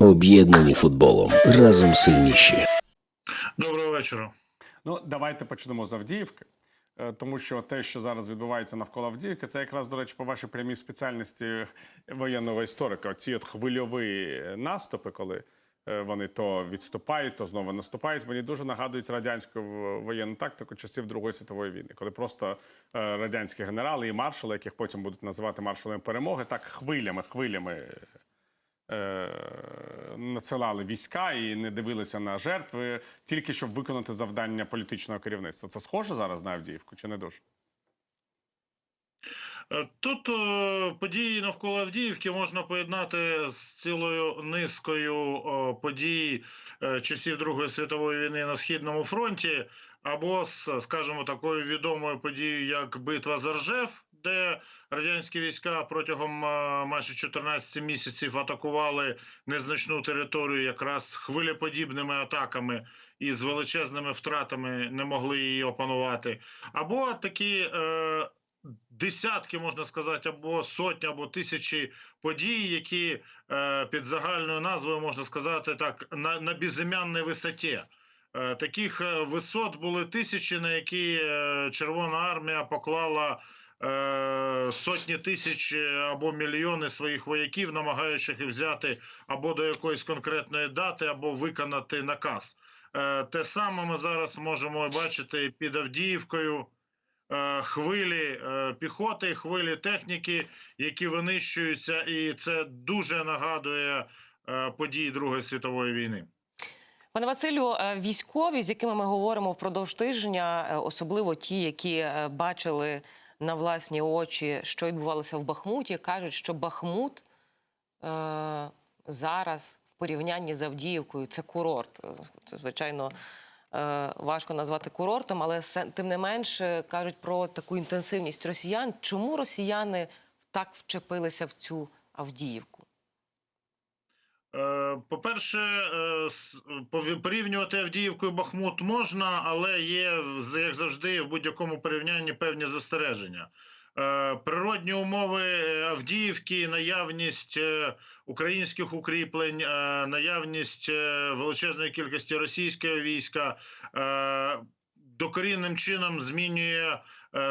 Об'єднані футболом. Разом сильніші. Доброго вечора. Ну, давайте почнемо з Авдіївки. Е, Тому що те, що зараз відбувається навколо Авдіївки, це якраз, до речі, по вашій прямій спеціальності воєнного історика. Оці от хвильові наступи, коли е, вони то відступають, то знову наступають. Мені дуже нагадують радянську воєнну тактику часів Другої світової війни, коли просто е, радянські генерали і маршали, яких потім будуть називати маршалами перемоги, так хвилями, хвилями надсилали війська і не дивилися на жертви, тільки щоб виконати завдання політичного керівництва. Це схоже зараз на Авдіївку чи не дуже? Е, Тут е, події навколо Авдіївки можна поєднати з цілою низкою е, подій е, часів Другої світової війни на східному фронті, або з, скажімо, такою відомою подією, як битва за Ржев, де радянські війська протягом е, майже 14 місяців атакували незначну територію якраз хвилеподібними атаками і з величезними втратами не могли її опанувати, або такі. Е, десятки, можна сказати, або сотні, або тисячі подій, які е, під загальною назвою можна сказати так, на, на безім'яній висоті. Е, таких е, висот були тисячі, на які Червона армія поклала е, сотні тисяч е, або мільйони своїх вояків, намагаючись взяти або до якоїсь конкретної дати, або виконати наказ. Е, те саме ми зараз можемо бачити під Авдіївкою хвилі піхоти, хвилі техніки, які винищуються, і це дуже нагадує події Другої світової війни. Пане Василю, військові, з якими ми говоримо впродовж тижня, особливо ті, які бачили на власні очі, що відбувалося в Бахмуті, кажуть, що Бахмут е, зараз в порівнянні з Авдіївкою це курорт. Е, Це звичайно е, важко назвати курортом, але тим не менше кажуть про таку інтенсивність росіян. Чому росіяни так вчепилися в цю Авдіївку? Е, По-перше, е, порівнювати Авдіївку і Бахмут можна, але є, як завжди, в будь-якому порівнянні певні застереження. Е, Природні умови Авдіївки, наявність українських укріплень, наявність величезної кількості російського війська докорінним чином змінює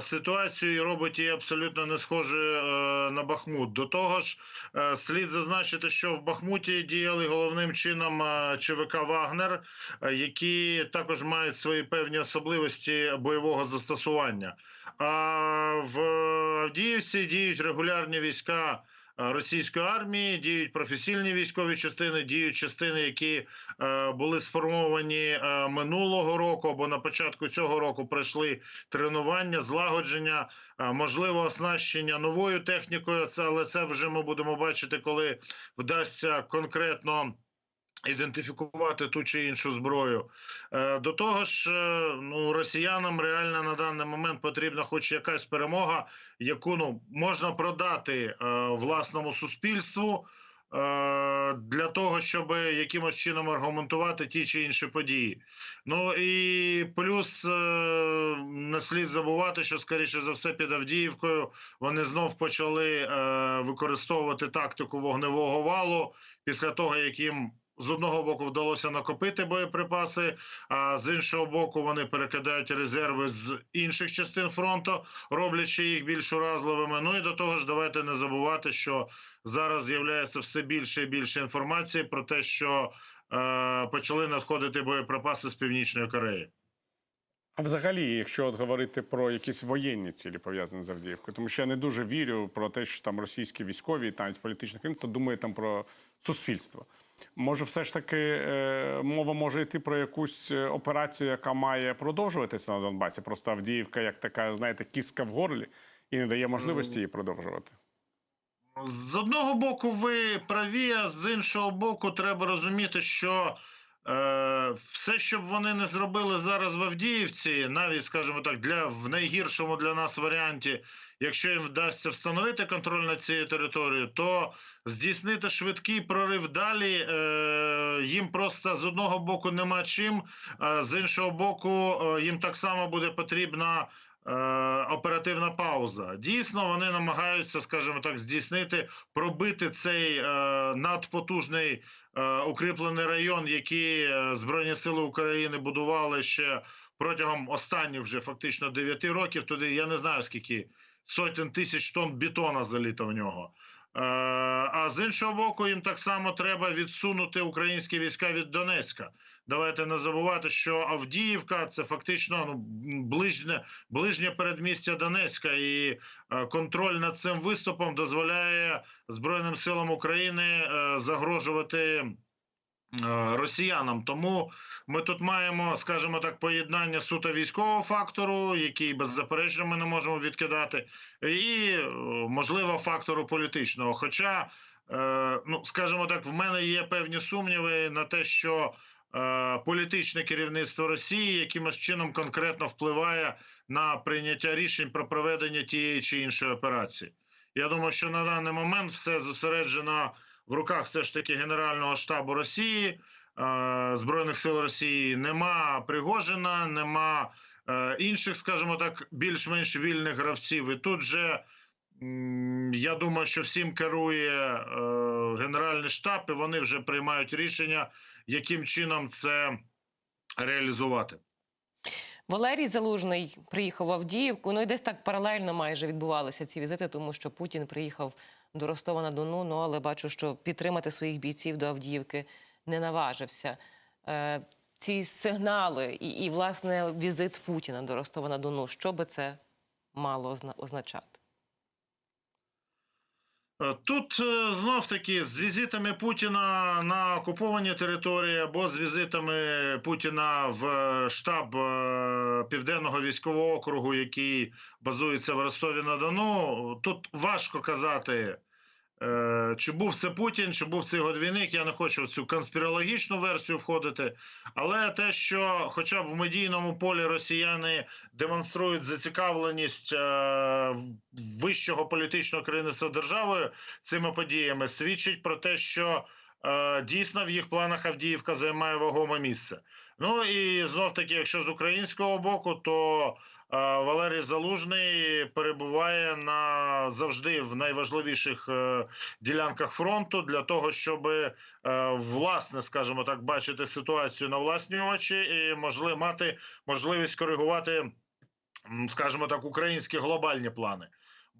ситуацію і робить її абсолютно не схожою е, на Бахмут. До того ж, Е, Слід зазначити, що в Бахмуті діяли головним чином е, ЧВК Вагнер, е, які також мають свої певні особливості бойового застосування. А в Авдіївці діють регулярні війська. Е, Російської армії діють професійні військові частини, діють частини, які е, були сформовані е, минулого року або на початку цього року пройшли тренування, злагодження, можливо, оснащення новою технікою. Це але це вже ми будемо бачити, коли вдасться конкретно. Ідентифікувати ту чи іншу зброю Е, до того ж, е, ну росіянам реально на даний момент потрібна, хоч якась перемога, яку ну можна продати е, власному суспільству для того, щоб якимось чином аргументувати ті чи інші події. Ну і плюс не слід забувати, що скоріше за все під Авдіївкою вони знов почали використовувати тактику вогневого валу після того, як їм з одного боку вдалося накопити боєприпаси, а з іншого боку, вони перекидають резерви з інших частин фронту, роблячи їх більш уразливими. Ну і до того ж, давайте не забувати, що зараз з'являється все більше і більше інформації про те, що е, почали надходити боєприпаси з північної Кореї. А взагалі, якщо от говорити про якісь воєнні цілі пов'язані з Авдіївкою, тому що я не дуже вірю про те, що там російські військові і навіть політичне керівництво думає там про суспільство. Може, все ж таки е, мова може йти про якусь е, операцію, яка має продовжуватися на Донбасі. Просто Авдіївка, як така, знаєте, кістка в горлі, і не дає можливості її продовжувати. З одного боку, ви праві, а з іншого боку, треба розуміти, що все, що б вони не зробили зараз в Авдіївці, навіть, скажімо так, для в найгіршому для нас варіанті, якщо їм вдасться встановити контроль над цією територією, то здійснити швидкий прорив далі е, їм просто з одного боку нема чим, а з іншого боку, е, їм так само буде потрібна е, оперативна пауза. Дійсно, вони намагаються, скажімо так, здійснити, пробити цей е, надпотужний е, укріплений район, який е, Збройні Сили України будували ще протягом останніх вже фактично 9 років. Туди я не знаю скільки сотень тисяч тонн бетона заліто в нього. Е, А з іншого боку, їм так само треба відсунути українські війська від Донецька. Давайте не забувати, що Авдіївка це фактично ну, ближнє, ближнє передмістя Донецька, і е, контроль над цим виступом дозволяє Збройним силам України е, загрожувати росіянам. Тому ми тут маємо, скажімо так, поєднання суто військового фактору, який беззаперечно ми не можемо відкидати, і е, можливо фактору політичного. Хоча, е, ну скажімо так, в мене є певні сумніви на те, що е, політичне керівництво Росії якимось чином конкретно впливає на прийняття рішень про проведення тієї чи іншої операції. Я думаю, що на даний момент все зосереджено в руках все ж таки Генерального штабу Росії. Е, Збройних сил Росії нема Пригожина, нема е, інших, скажімо так, більш-менш вільних гравців. І тут же я думаю, що всім керує е, Генеральний штаб, і вони вже приймають рішення, яким чином це реалізувати. Валерій Залужний приїхав в Авдіївку. Ну і десь так паралельно майже відбувалися ці візити, тому що Путін приїхав до Ростова на Дону. Ну але бачу, що підтримати своїх бійців до Авдіївки не наважився. Е, ці сигнали і, і власне візит Путіна до Ростова на Дону. Що би це мало означати? Е, Тут знов таки з візитами Путіна на окуповані території або з візитами Путіна в е, штаб е, Південного військового округу, який базується в Ростові на Дону. Тут важко казати, е, чи був це Путін, чи був це його двійник. Я не хочу в цю конспірологічну версію входити. Але те, що хоча б в медійному полі росіяни демонструють зацікавленість е, вищого політичного керівництва державою цими подіями, свідчить про те, що е, дійсно в їх планах Авдіївка займає вагоме місце. Ну і знов таки, якщо з українського боку, то е, Валерій Залужний перебуває на завжди в найважливіших е, ділянках фронту для того, щоб е, власне, скажімо так, бачити ситуацію на власні очі і можли мати можливість коригувати, скажімо так, українські глобальні плани.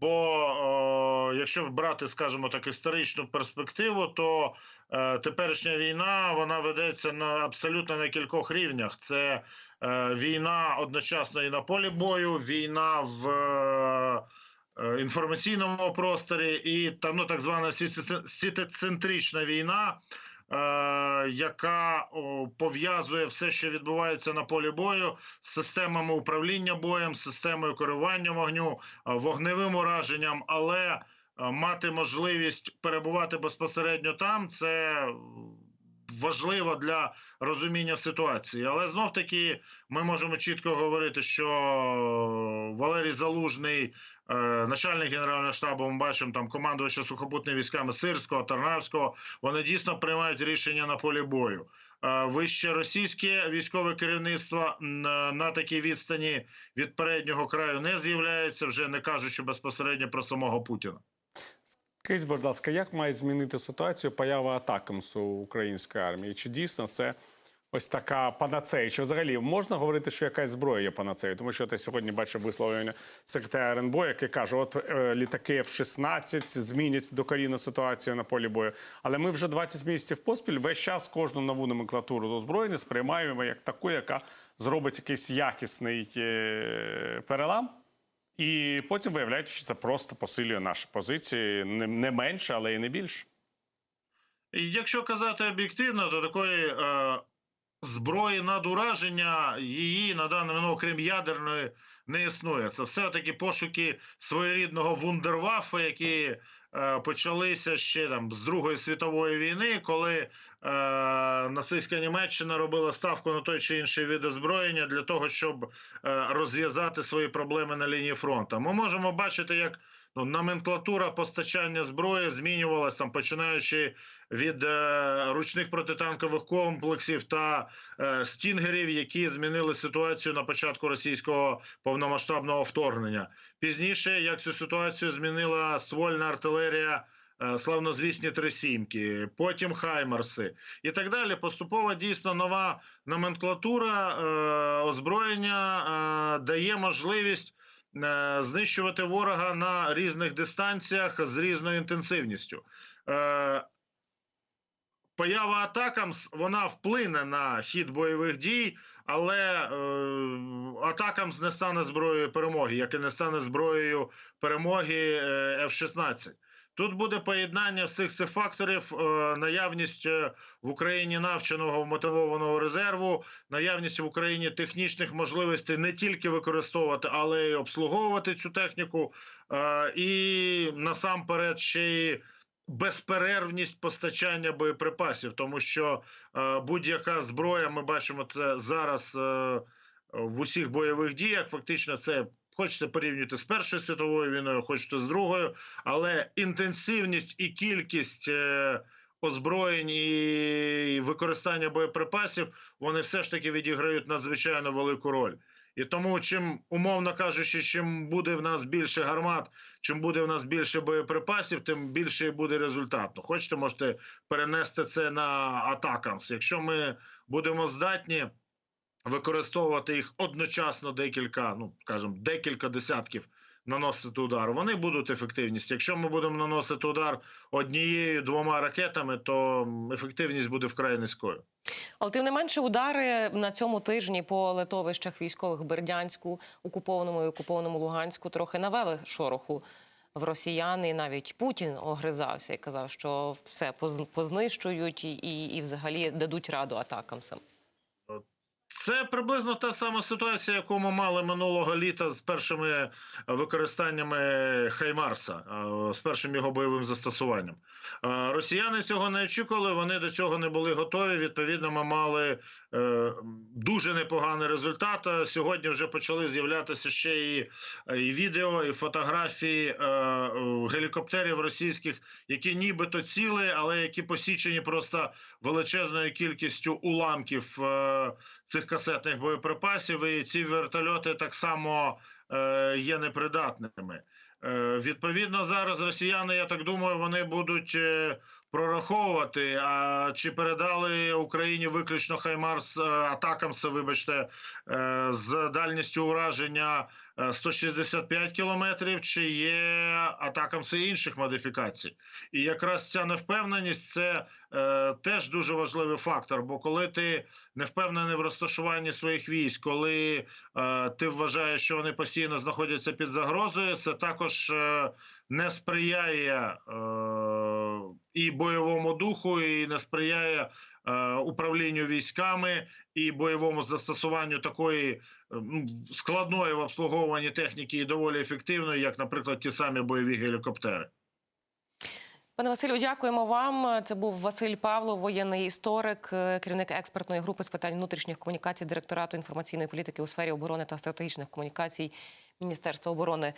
Бо о, якщо брати, скажімо так, історичну перспективу, то е, теперішня війна вона ведеться на абсолютно на кількох рівнях. Це е, війна одночасно і на полі бою, війна в е, е, інформаційному просторі, і та ну так звана сітецентрична війна, е, яка пов'язує все, що відбувається на полі бою, з системами управління боєм, з системою керування вогню, е, вогневим ураженням, але е, мати можливість перебувати безпосередньо там, це важливо для розуміння ситуації. Але знов таки ми можемо чітко говорити, що Валерій Залужний, е, начальник генерального штабу, ми бачимо там командувача сухопутними військами Сирського, Тарнавського, вони дійсно приймають рішення на полі бою. Е, Вище російське військове керівництво е, на такій відстані від переднього краю не з'являється, вже не кажучи безпосередньо про самого Путіна. Скажіть, будь ласка, як має змінити ситуацію поява атакамсу української армії? Чи дійсно це ось така панацея? Чи взагалі можна говорити, що якась зброя є панацеєю? Тому що я сьогодні бачив висловлення секретаря РНБО, який каже: от е, літаки F-16 змінять докорінну ситуацію на полі бою. Але ми вже 20 місяців поспіль весь час кожну нову номенклатуру з озброєння сприймаємо як таку, яка зробить якийсь якісний е, перелам. І потім виявляється, що це просто посилює наші позиції не, менше, але і не більше. Якщо казати об'єктивно, то такої е, зброї надураження її на даний момент, окрім ядерної, не існує. Це все-таки пошуки своєрідного вундервафа, які е, почалися ще там з Другої світової війни, коли нацистська Німеччина робила ставку на той чи інший вид озброєння для того, щоб е, розв'язати свої проблеми на лінії фронту. Ми можемо бачити, як ну, номенклатура постачання зброї змінювалася там, починаючи від е, ручних протитанкових комплексів та е, стінгерів, які змінили ситуацію на початку російського повномасштабного вторгнення. Пізніше, як цю ситуацію змінила ствольна артилерія. Е, Славнозвісні трисімки, потім Хаймарси і так далі. Поступово дійсно нова номенклатура е, озброєння е, дає можливість знищувати ворога на різних дистанціях з різною інтенсивністю. Поява Атакамс вона вплине на хід бойових дій, але Атакамс не стане зброєю перемоги, як і не стане зброєю перемоги е, F-16. Тут буде поєднання всіх цих факторів, е, наявність е, в Україні навченого мотивованого резерву, наявність в Україні технічних можливостей не тільки використовувати, але й обслуговувати цю техніку, е, і насамперед ще й безперервність постачання боєприпасів, тому що будь-яка зброя, ми бачимо це зараз в усіх бойових діях. Фактично, це хочете порівнювати з Першою світовою війною, хочете з другою, але інтенсивність і кількість. Е, Озброєнь і використання боєприпасів вони все ж таки відіграють надзвичайно велику роль. І тому, чим умовно кажучи, чим буде в нас більше гармат, чим буде в нас більше боєприпасів, тим більше буде результат. Ну, хочете, можете перенести це на атакамс. Якщо ми будемо здатні використовувати їх одночасно декілька, ну скажімо, декілька десятків наносити удар, вони будуть ефективність. Якщо ми будемо наносити удар однією двома ракетами, то ефективність буде вкрай низькою. Але тим не менше, удари на цьому тижні по летовищах військових Бердянську, окупованому і окупованому Луганську трохи навели шороху в росіян. І навіть Путін огризався і казав, що все поз- познищують і, і, і взагалі дадуть раду атакам сам. Це приблизно та сама ситуація, яку ми мали минулого літа з першими використаннями Хаймарса, з першим його бойовим застосуванням. Росіяни цього не очікували, вони до цього не були готові. Відповідно, ми мали дуже непоганий результат. Сьогодні вже почали з'являтися ще і, і відео, і фотографії е, е, гелікоптерів російських, які нібито ціли, але які посічені просто величезною кількістю уламків. Е, цих касетних боєприпасів, і ці вертольоти так само е, є непридатними. Е, відповідно, зараз росіяни, я так думаю, вони будуть е, прораховувати, а чи передали Україні виключно Хаймарс атакам? атакамси, вибачте, е, з дальністю ураження е, 165 кілометрів, чи є атакам інших модифікацій. І якраз ця невпевненість це е, теж дуже важливий фактор. Бо коли ти не впевнений в розташуванні своїх військ, коли е, ти вважаєш, що вони постійно знаходяться під загрозою, це також е, не сприяє е, і бойовому духу, і не сприяє е, управлінню військами і бойовому застосуванню такої е, ну, складної в обслуговуванні техніки і доволі ефективної, як, наприклад, ті самі бойові гелікоптери. Пане Василю, дякуємо вам. Це був Василь Павлов, воєнний історик, е, керівник експертної групи з питань внутрішніх комунікацій, директорату інформаційної політики у сфері оборони та стратегічних комунікацій Міністерства оборони